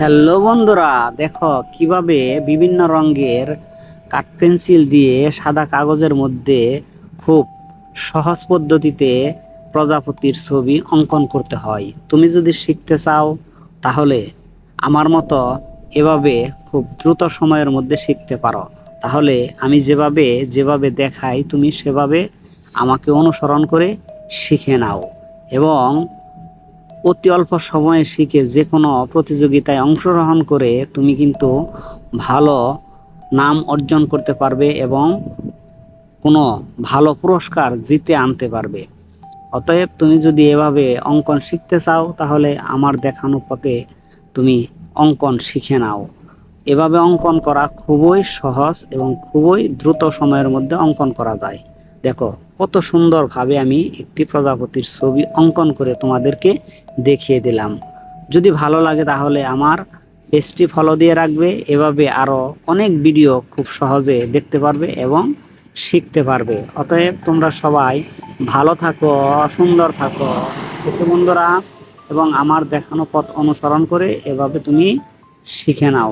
Hello বন্ধুরা, দেখো কীভাবে বিভিন্ন রঙের কাঠ পেন্সিল দিয়ে সাদা কাগজের মধ্যে খুব সহজ পদ্ধতিতে প্রজাপতির ছবি অঙ্কন করতে হয়। তুমি যদি শিখতে চাও, তাহলে আমার মতো এভাবে খুব দ্রুত সময়ের মধ্যে শিখতে পারো। তাহলে আমি যেভাবে যেভাবে দেখাই, তুমি সেভাবে আমাকে অনুসরণ করে শিখে নাও। এবং অতি অল্প সময়ে শিখে যে কোনো প্রতিযোগিতায় অংশগ্রহণ করে তুমি কিন্তু ভালো নাম অর্জন করতে পারবে এবং কোনো ভালো পুরস্কার জিতে আনতে পারবে। অতএব তুমি যদি এভাবে অঙ্কন শিখতে চাও, তাহলে আমার দেখানো পথে তুমি অঙ্কন শিখে নাও। এভাবে অঙ্কন করা খুবই সহজ এবং খুবই দ্রুত সময়ের মধ্যে অঙ্কন করা যায়। দেখো কত সুন্দরভাবে আমি একটি প্রজাপতির ছবি অঙ্কন করে তোমাদেরকে দেখিয়ে দিলাম। যদি ভালো লাগে তাহলে আমার পেজটি ফলো দিয়ে রাখবে, এভাবে আরও অনেক ভিডিও খুব সহজে দেখতে পারবে এবং শিখতে পারবে। অতএব তোমরা সবাই ভালো থাকো, সুন্দর থাকো। ওকে বন্ধুরা, এবং আমার দেখানো পথ অনুসরণ করে এভাবে তুমি শিখে নাও।